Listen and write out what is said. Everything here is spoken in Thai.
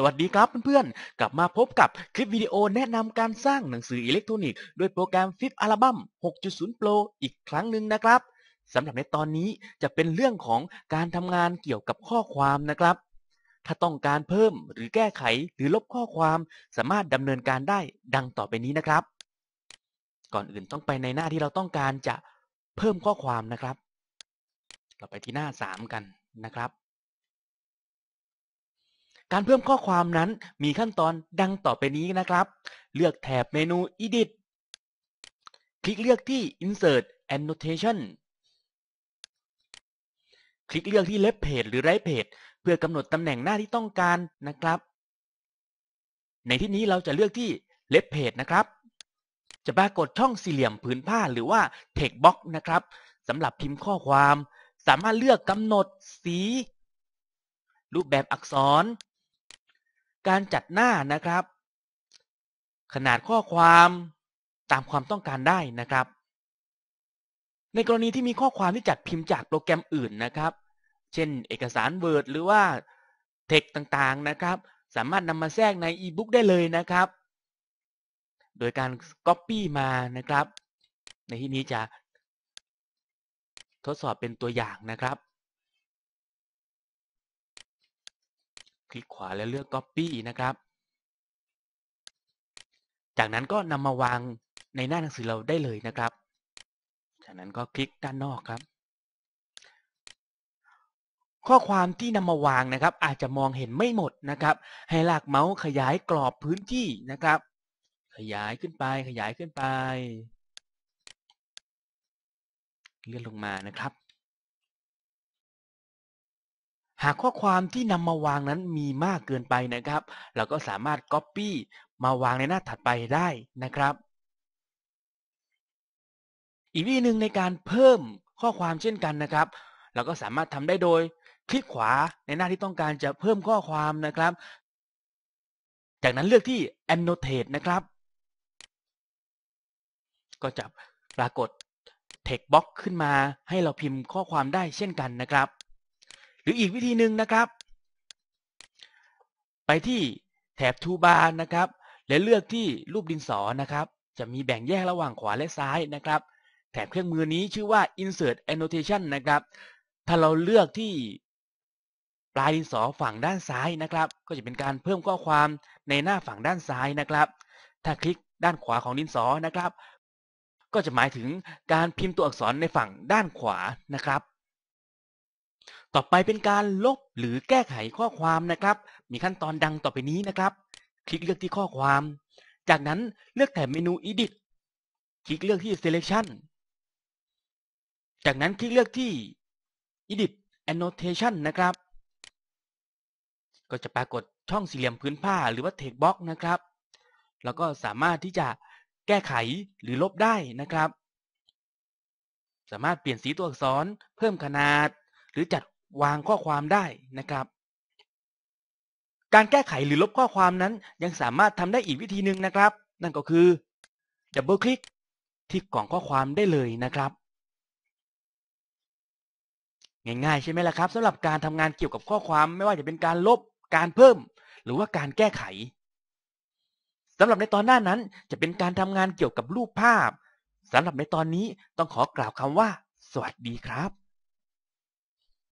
สวัสดีครับเพื่อนๆ กลับมาพบกับคลิปวิดีโอแนะนำการสร้างหนังสืออิเล็กทรอนิกส์ด้วยโปรแกรม Fifth Album 6.0 Pro อีกครั้งหนึ่งนะครับสำหรับในตอนนี้จะเป็นเรื่องของการทำงานเกี่ยวกับข้อความนะครับ ถ้าต้องการเพิ่มหรือแก้ไขหรือลบข้อความสามารถดำเนินการได้ดังต่อไปนี้นะครับ ก่อนอื่นต้องไปในหน้าที่เราต้องการจะเพิ่มข้อความนะครับ เราไปที่หน้า 3 กันนะครับ การเพิ่มข้อความนั้นมีขั้นตอนดังต่อไปนี้นะครับ เลือกแถบเมนู Edit คลิกเลือกที่ Insert Annotation คลิกเลือกที่ Left Page หรือ Right Page เพื่อกำหนดตำแหน่งหน้าที่ต้องการนะครับ ในที่นี้เราจะเลือกที่ Left Page นะครับ จะปรากฏช่องสี่เหลี่ยมผืนผ้าหรือว่า Text Box นะครับสำหรับพิมพ์ข้อความ สามารถเลือกกำหนดสี รูปแบบอักษร การจัดหน้านะครับ ขนาดข้อความตามความต้องการได้นะครับ ในกรณีที่มีข้อความที่จัดพิมพ์จากโปรแกรมอื่นนะครับ เช่น เอกสาร Word หรือว่า Text ต่างๆนะครับ สามารถนำมาแทรกในอีบุ๊กได้เลยนะครับ โดยการ Copy มานะครับ ในที่นี้จะทดสอบเป็นตัวอย่างนะครับ คลิกขวาแล้วเลือก Copy นะครับ จากนั้นก็นำมาวางในหน้าหนังสือเราได้เลยนะครับ จากนั้นก็คลิกด้านนอกครับ ข้อความที่นำมาวางนะครับ อาจจะมองเห็นไม่หมดนะครับ ให้ลากเมาส์ขยายกรอบพื้นที่นะครับ ขยายขึ้นไปขยายขึ้นไป เลื่อนลงมานะครับ หากข้อความที่นำมาวางนั้นมีมากเกินไปนะครับ เราก็สามารถ Copy มาวางในหน้าถัดไปได้นะครับ อีกวิธีหนึ่งในการเพิ่มข้อความเช่นกันนะครับ เราก็สามารถทำได้โดยคลิกขวาในหน้าที่ต้องการจะเพิ่มข้อความนะครับ จากนั้นเลือกที่ annotate นะครับ ก็จะปรากฏ text box ขึ้นมาให้เราพิมพ์ข้อความได้เช่นกันนะครับ รืออีกวิธีหนึ่งนะครับ ไปที่แถบ toolbar นะครับ และเลือกที่รูปดินสอนะครับ จะมีแบ่งแยกระหว่างขวาและซ้ายนะครับ แถบเครื่องมือนี้ชื่อว่า insert annotation นะครับ ถ้าเราเลือกที่ปลายดินสอฝั่งด้านซ้ายนะครับ ก็จะเป็นการเพิ่มข้อความในหน้าฝั่งด้านซ้ายนะครับ ถ้าคลิกด้านขวาของดินสอนะครับ ก็จะหมายถึงการพิมพ์ตัวอักษรในฝั่งด้านขวานะครับ ต่อไปเป็นการลบหรือแก้ไขข้อความนะครับ มีขั้นตอนดังต่อไปนี้นะครับ คลิกเลือกที่ข้อความ จากนั้นเลือกแถบเมนู Edit คลิกเลือกที่ Selection จากนั้นคลิกเลือกที่ Edit Annotation นะครับ ก็จะปรากฏช่องสี่เหลี่ยมพื้นผ้าหรือว่า Text Box นะครับ แล้วก็สามารถที่จะแก้ไขหรือลบได้นะครับ สามารถเปลี่ยนสีตัวอักษร เพิ่มขนาด หรือจัด วางข้อความได้นะครับ การแก้ไขหรือลบข้อความนั้นยังสามารถทำได้อีกวิธีหนึ่งนะครับ นั่นก็คือดับเบิลคลิกที่กล่องข้อความได้เลยนะครับง่ายๆใช่ไหมล่ะครับสำหรับการทำงานเกี่ยวกับข้อความไม่ว่าจะเป็นการลบการเพิ่ม หรือว่าการแก้ไขสำหรับในตอนหน้านั้นจะเป็นการทำงานเกี่ยวกับรูปภาพสำหรับในตอนนี้ต้องขอกล่าวคำว่า สวัสดีครับ